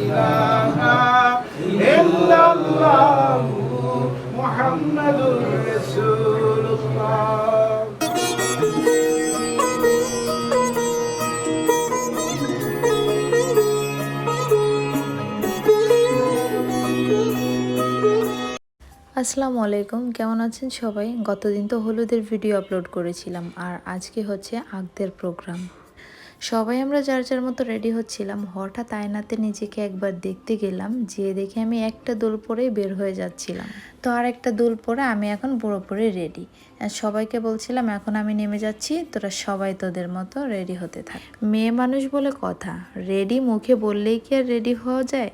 ইলাহা মুহাম্মাদুর রাসূলুল্লাহ। আসসালামু আলাইকুম, কেমন আছেন সবাই? গতদিন তো হলুদের ভিডিও আপলোড করেছিলাম, আর আজকে হচ্ছে আগদের প্রোগ্রাম সবাই আমরা যার যার মতো রেডি হচ্ছিলাম। হঠাৎ আয়নাতে নিজেকে একবার দেখতে গেলাম যে দেখে আমি একটা দোল পরেই বের হয়ে যাচ্ছিলাম। তো আর একটা দোল পরে আমি এখন পুরোপুরি রেডি সবাইকে বলছিলাম, এখন আমি নেমে যাচ্ছি, তোরা সবাই তোদের মতো রেডি হতে থাক। মেয়ে মানুষ বলে কথা রেডি মুখে বললেই কি আর রেডি হওয়া যায়?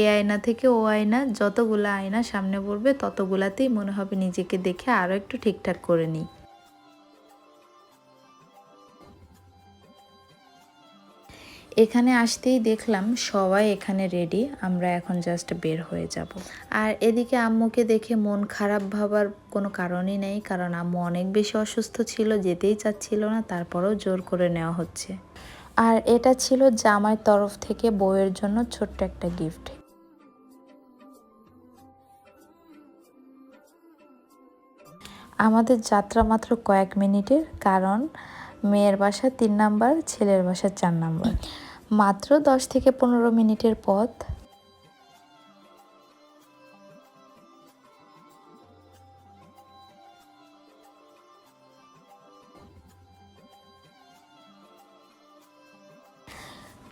এ আয়না থেকে ও আয়না, যতগুলো আয়না সামনে পড়বে ততগুলাতেই মনে হবে নিজেকে দেখে আরও একটু ঠিকঠাক করে নিই। এখানে আসতেই দেখলাম সবাই এখানে রেডি আমরা এখন জাস্ট বের হয়ে যাব। আর এদিকে আম্মুকে দেখে মন খারাপ ভাবার কোনো কারণই নেই, কারণ আম্মু অনেক বেশি অসুস্থ ছিল, যেতেই চাচ্ছিল না, তারপরেও জোর করে নেওয়া হচ্ছে। আর এটা ছিল জামাই তরফ থেকে বউয়ের জন্য ছোট্ট একটা গিফট আমাদের যাত্রা মাত্র কয়েক মিনিটের, কারণ মেয়ের বাসা তিন নাম্বার, ছেলের বাসা চার নাম্বার। মাত্র দশ থেকে পনেরো মিনিটের পথ।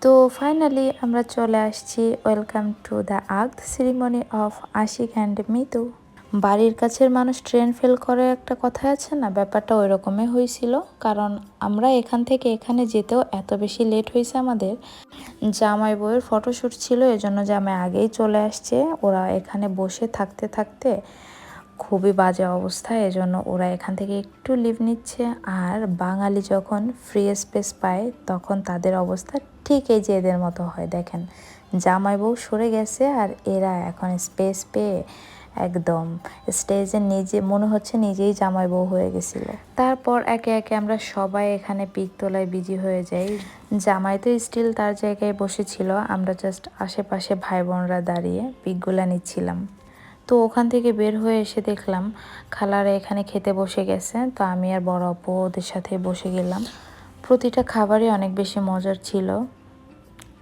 তো ফাইনালি আমরা চলে আসছি ওয়েলকাম টু দ্য আগ ceremony of Ashik and Mitu বাড়ির কাছের মানুষ ট্রেন ফেল করে একটা কথা আছে না? ব্যাপারটা ওই রকমই হয়েছিল। কারণ আমরা এখান থেকে এখানে যেতেও এত বেশি লেট হয়েছে আমাদের। জামাই বউয়ের ফটোশ্যুট ছিল, এজন্য জামাই আগেই চলে আসছে। ওরা এখানে বসে থাকতে থাকতে খুবই বাজে অবস্থা, এজন্য ওরা এখান থেকে একটু লিভ নিচ্ছে। আর বাঙালি যখন ফ্রি স্পেস পায়, তখন তাদের অবস্থা ঠিক এই যে এদের মতো হয়। দেখেন, জামাই বউ সরে গেছে আর এরা এখন স্পেস পেয়ে একদম। স্টেজে নিজে, মনে হচ্ছে নিজেই জামাই বউ হয়ে গেছিল। তারপর একে একে আমরা সবাই এখানে পিক তোলায় বিজি হয়ে যাই। জামাই তো স্টিল তার জায়গায় বসেছিল, আমরা জাস্ট আশেপাশে ভাই বোনরা দাঁড়িয়ে পিকগুলা নিচ্ছিলাম। তো ওখান থেকে বের হয়ে এসে দেখলাম, খালারা এখানে খেতে বসে গেছে, তো আমি আর বড় আপু ওদের সাথে বসে গেলাম। প্রতিটা খাবারই অনেক বেশি মজার ছিল।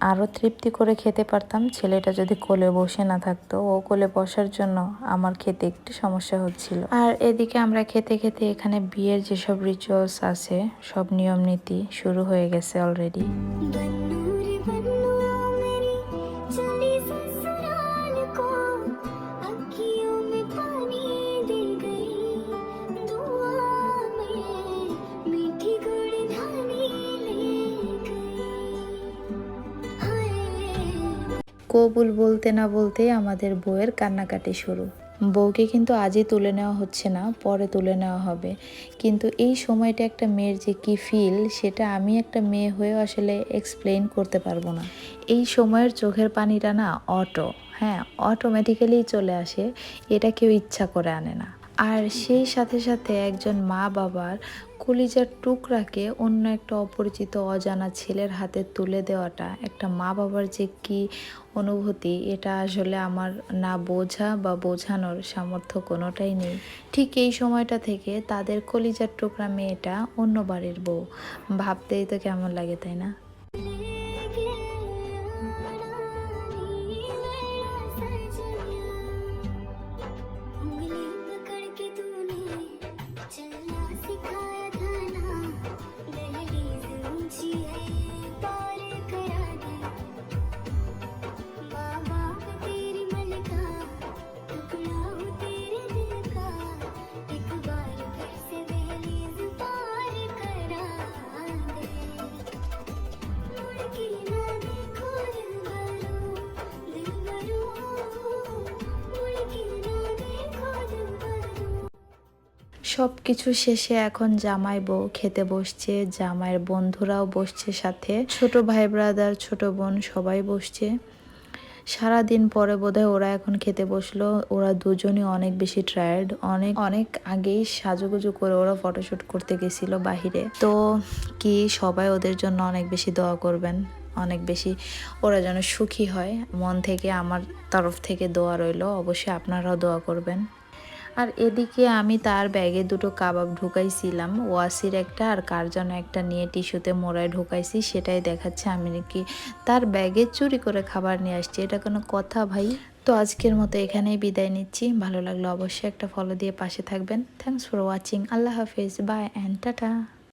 আরও তৃপ্তি করে খেতে পারতাম। ছেলেটা যদি কোলে বসে না থাকতো, ও কোলে বসার জন্য আমার খেতে একটু সমস্যা হচ্ছিল। আর এদিকে আমরা খেতে খেতে এখানে বিয়ের যেসব রিচুয়ালস আছে, সব নিয়ম নীতি শুরু হয়ে গেছে অলরেডি কবুল বলতে না বলতেই আমাদের বউয়ের কান্নাকাটি শুরু। বউকে কিন্তু আজই তুলে নেওয়া হচ্ছে না, পরে তুলে নেওয়া হবে। কিন্তু এই সময়টা একটা মেয়ের যে কি ফিল সেটা আমি একটা মেয়ে হয়েও আসলে এক্সপ্লেইন করতে পারব না। এই সময়ের চোখের পানিটা না অটো হ্যাঁ অটোমেটিক্যালি চলে আসে। এটা কেউ ইচ্ছা করে আনে না। আর সেই সাথে সাথে একজন মা বাবার কলিজার টুকরাকে অন্য একটা অপরিচিত অজানা ছেলের হাতে তুলে দেওয়াটা, একটা মা বাবার যে কি অনুভূতি, এটা আসলে আমার না বোঝা বা বোঝানোর সামর্থ্য কোনোটাই নেই। ঠিক এই সময়টা থেকে তাদের কলিজার টুকরা মেয়েটা অন্য বাড়ির বউ। ভাবতেই তো কেমন লাগে, তাই না? সব কিছু শেষে এখন জামাই বউ খেতে বসছে, জামাইয়ের বন্ধুরাও বসছে সাথে। ছোট ভাই ব্রাদার ছোট বোন সবাই বসছে। সারা দিন পরে বোধহয় ওরা এখন খেতে বসল। ওরা দুজনই অনেক বেশি টায়ার্ড অনেক অনেক আগেই সাজুগুজু করে ওরা ফটোশুট করতে গেছিল বাহিরে। তো কি সবাই ওদের জন্য অনেক বেশি দোয়া করবেন? অনেক বেশি ওরা যেন সুখী হয়। মন থেকে আমার তরফ থেকে দোয়া রইল। অবশ্যই আপনারাও দোয়া করবেন। আর এদিকে আমি তার ব্যাগে দুটো কাবাব ঢুকাইছিলাম। ওয়াসির একটা আর কার যেন একটা নিয়ে টিস্যুতে মোড়ায় ঢুকাইছি, সেটাই দেখাচ্ছে আমি নাকি তার ব্যাগে চুরি করে খাবার নিয়ে আসছি, এটা কোনো কথা ভাই? তো আজকের মতো এখানেই বিদায় নিচ্ছি। ভালো লাগল অবশ্যই একটা ফলো দিয়ে পাশে থাকবেন। থ্যাংকস ফর ওয়াচিং আল্লাহ হাফিজ। Bye and tata